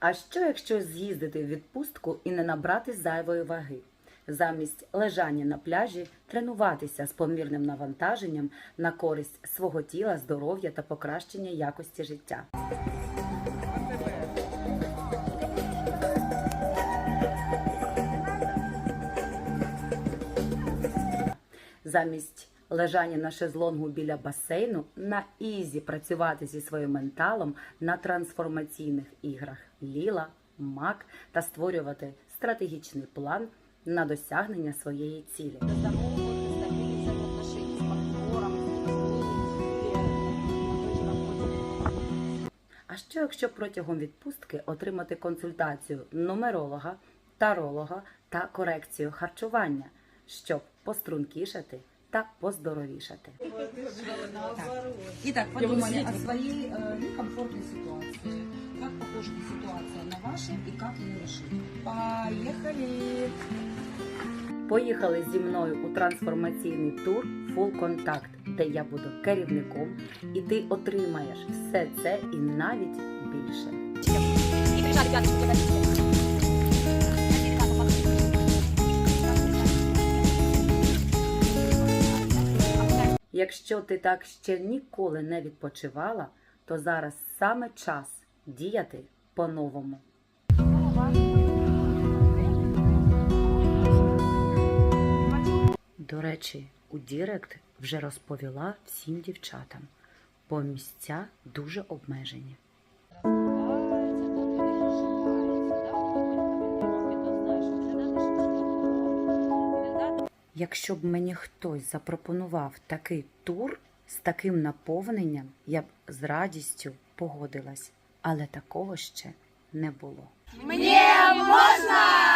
А що якщо з'їздити в відпустку і не набрати зайвої ваги? Замість лежання на пляжі тренуватися з помірним навантаженням на користь свого тіла, здоров'я та покращення якості життя. Замість лежання на шезлонгу біля басейну на ізі працювати зі своїм менталом на трансформаційних іграх Ліла, Мак та створювати стратегічний план на досягнення своєї цілі. А що якщо протягом відпустки отримати консультацію нумеролога, таролога та корекцію харчування, щоб пострункішати та поздоровішати? Итак, подумали о своей э, некомфортной ситуации. Как похожа эта ситуация на вашу и как ее решить? Поехали! Поїхали зі мною у трансформаційний тур Full Contact, де я буду керівником, і ти отримаєш все це і навіть більше. Прижали Якщо ти так ще ніколи не відпочивала, то зараз саме час діяти по-новому. До речі, у Дірект вже розповіла всім дівчатам, бо місця дуже обмежені. Якщо б мені хтось запропонував такий тур з таким наповненням, я б з радістю погодилась, але такого ще не було. Мені можна!